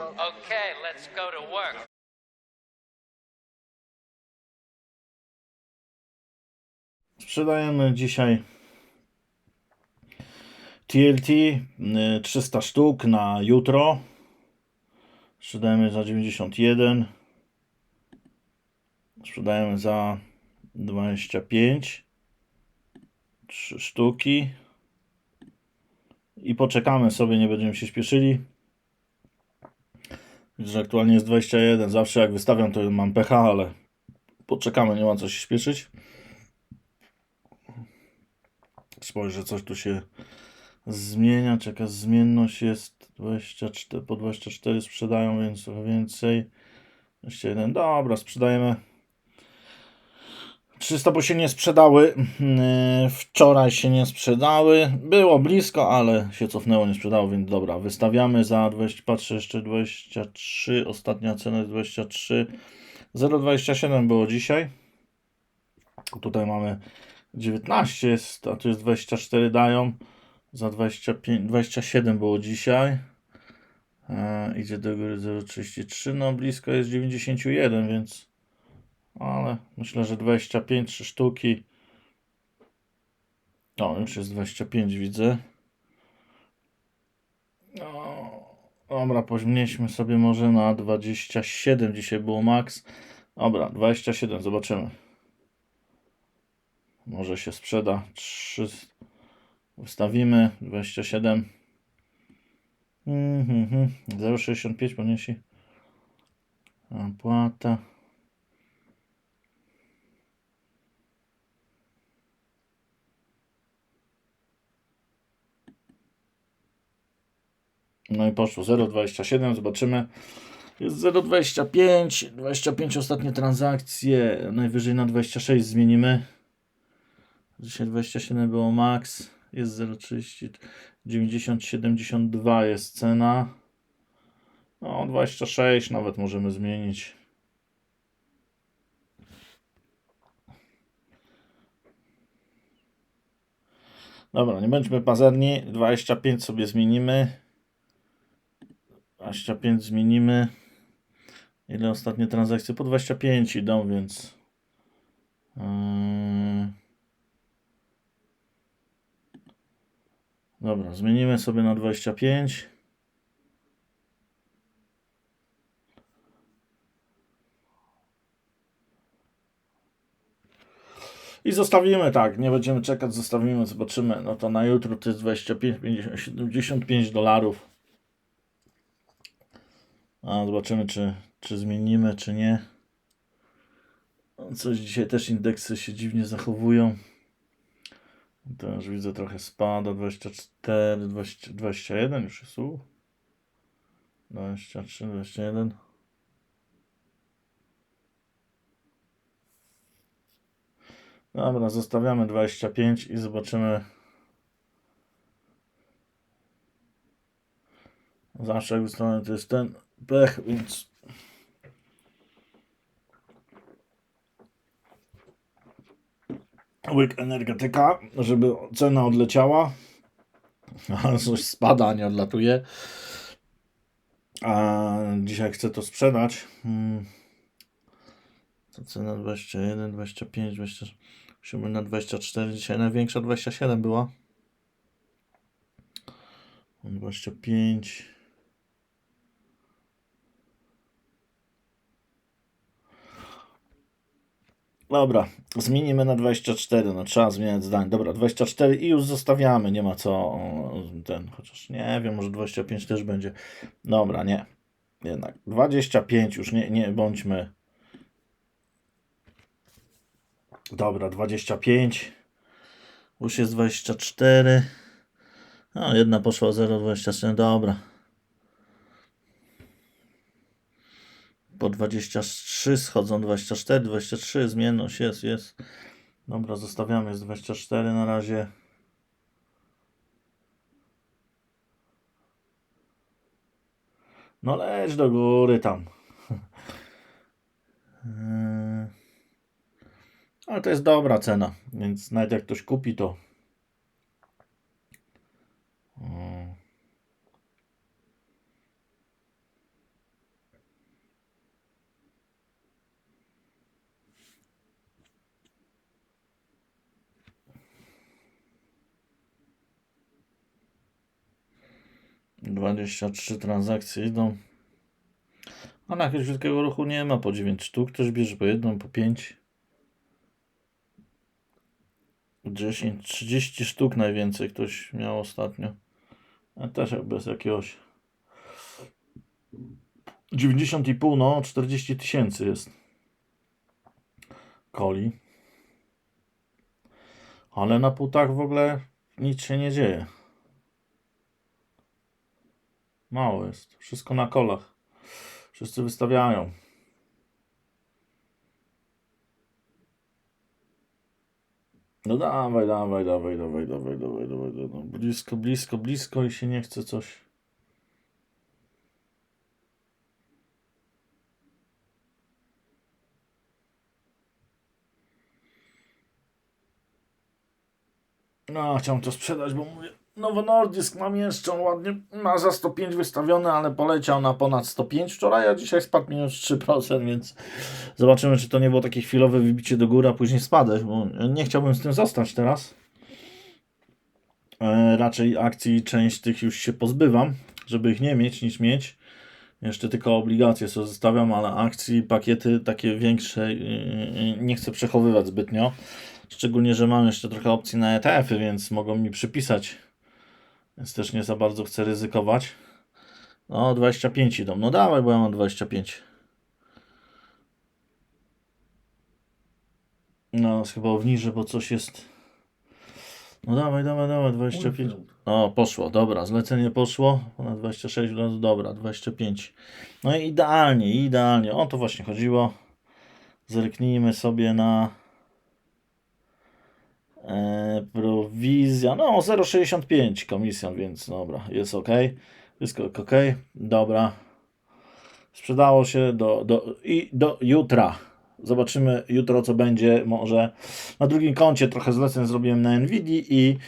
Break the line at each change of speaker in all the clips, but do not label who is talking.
Okay, let's go to work.
Sprzedajemy dzisiaj TLT y, 300 sztuk na jutro. Sprzedajemy za 91. Sprzedajemy za 25. 3 sztuki. I poczekamy sobie, nie będziemy się śpieszyli. Widzę, że aktualnie jest 21. Zawsze jak wystawiam, to mam pecha, ale poczekamy, nie ma co się śpieszyć. Spojrzę, coś tu się zmienia, czy jakaś zmienność jest. 24, po 24 sprzedają, więc trochę więcej. 21, dobra, sprzedajemy. 300, bo się nie sprzedały. Yy, Wczoraj się nie sprzedały. Było blisko, ale się cofnęło, nie sprzedało, więc dobra. Wystawiamy za 20, patrzę jeszcze 23. Ostatnia cena jest 23. 0,27 było dzisiaj. Tutaj mamy 19 jest, a tu jest 24 dają. Za 25, 27 było dzisiaj. E, idzie do góry 0,33. No blisko jest 91, więc ale myślę, że 25 3 sztuki. O, już jest 25 widzę. No, dobra, podnieśmy sobie może na 27. Dzisiaj było max. Dobra, 27, zobaczymy. Może się sprzeda. 3 wystawimy 27. Mhm, 0,65 podniesie. Opłata. No i poszło 0,27, zobaczymy. Jest 0,25, 25 ostatnie transakcje, najwyżej na 26 zmienimy. Dzisiaj 27 było max, jest 0,30, 90, 72 jest cena. No 26 nawet możemy zmienić. Dobra, nie bądźmy pazerni, 25 sobie zmienimy. 25 zmienimy. Ile ostatnie transakcje? Po 25 idą, więc. Yy... Dobra, zmienimy sobie na 25. I zostawimy tak, nie będziemy czekać, zostawimy, zobaczymy. No to na jutro to jest 25, 50, 75 dolarów. A zobaczymy, czy, czy zmienimy, czy nie. Coś dzisiaj też indeksy się dziwnie zachowują. To już widzę trochę spada. 24, 20, 21 już jest u. 23, 21. Dobra, zostawiamy 25 i zobaczymy. Zawsze jak to jest ten pech, więc łyk energetyka, żeby cena odleciała. A coś spada, nie odlatuje. A dzisiaj chcę to sprzedać. Hmm. To cena 21, 25, 26. Musimy na 24. Dzisiaj największa 27 była. 25. Dobra, zmienimy na 24. No trzeba zmieniać zdanie. Dobra, 24 i już zostawiamy. Nie ma co ten, chociaż nie wiem, może 25 też będzie. Dobra, nie. Jednak 25 już nie, nie bądźmy. Dobra, 25. Już jest 24. No, jedna poszła 0,24. Dobra. Po 23 schodzą 24, 23, zmienność jest, jest. Dobra, zostawiamy, jest 24 na razie. No leć do góry tam. Eee. Ale to jest dobra cena, więc nawet jak ktoś kupi to. 23 transakcje idą. A na jakiegoś wielkiego ruchu nie ma po 9 sztuk. Ktoś bierze po jedną, po 5. 10, 30 sztuk najwięcej ktoś miał ostatnio. A też jak bez jakiegoś 90,5 no 40 tysięcy jest coli. Ale na putach w ogóle nic się nie dzieje. Mało jest. Wszystko na kolach. Wszyscy wystawiają. No dawaj, dawaj, dawaj, dawaj, dawaj, dawaj, dawaj, dawaj. Blisko, blisko, blisko i się nie chce coś. No, chciałem to sprzedać, bo mówię, Nowo Nordisk mam jeszcze, ładnie ma za 105 wystawiony, ale poleciał na ponad 105 wczoraj, a dzisiaj spadł minus 3%, więc zobaczymy, czy to nie było takie chwilowe wybicie do góry, a później spadek, bo nie chciałbym z tym zostać teraz. E, raczej akcji część tych już się pozbywam, żeby ich nie mieć, niż mieć. Jeszcze tylko obligacje sobie zostawiam, ale akcji, pakiety takie większe yy, nie chcę przechowywać zbytnio. Szczególnie, że mam jeszcze trochę opcji na ETF-y, więc mogą mi przypisać. Więc też nie za bardzo chcę ryzykować. No, 25 idą. No dawaj, bo ja mam 25. No, chyba obniżę, bo coś jest. No dawaj, dawaj, dawaj, 25. O, poszło, dobra, zlecenie poszło. Ponad 26, no dobra, 25. No i idealnie, idealnie. O to właśnie chodziło. Zerknijmy sobie na prowizja. No, 0,65 komisjon, więc dobra, jest ok. Wszystko ok, dobra. Sprzedało się do, do, i do jutra. Zobaczymy jutro, co będzie. Może na drugim koncie trochę zleceń zrobiłem na Nvidia i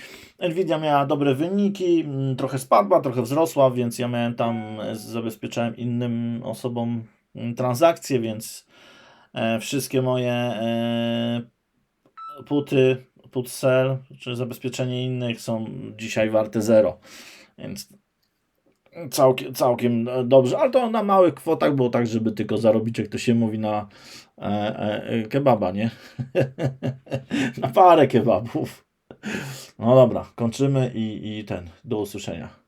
Nvidia miała dobre wyniki, mm, trochę spadła, trochę wzrosła, więc ja miałem tam, e, zabezpieczałem innym osobom mm, transakcje, więc e, wszystkie moje e, puty, put sell, czy zabezpieczenie innych są dzisiaj warte zero, więc całkiem, całkiem dobrze, ale to na małych kwotach było tak, żeby tylko zarobić, jak to się mówi na e, e, kebaba, nie? na parę kebabów. No dobra, kończymy i, i ten, do usłyszenia.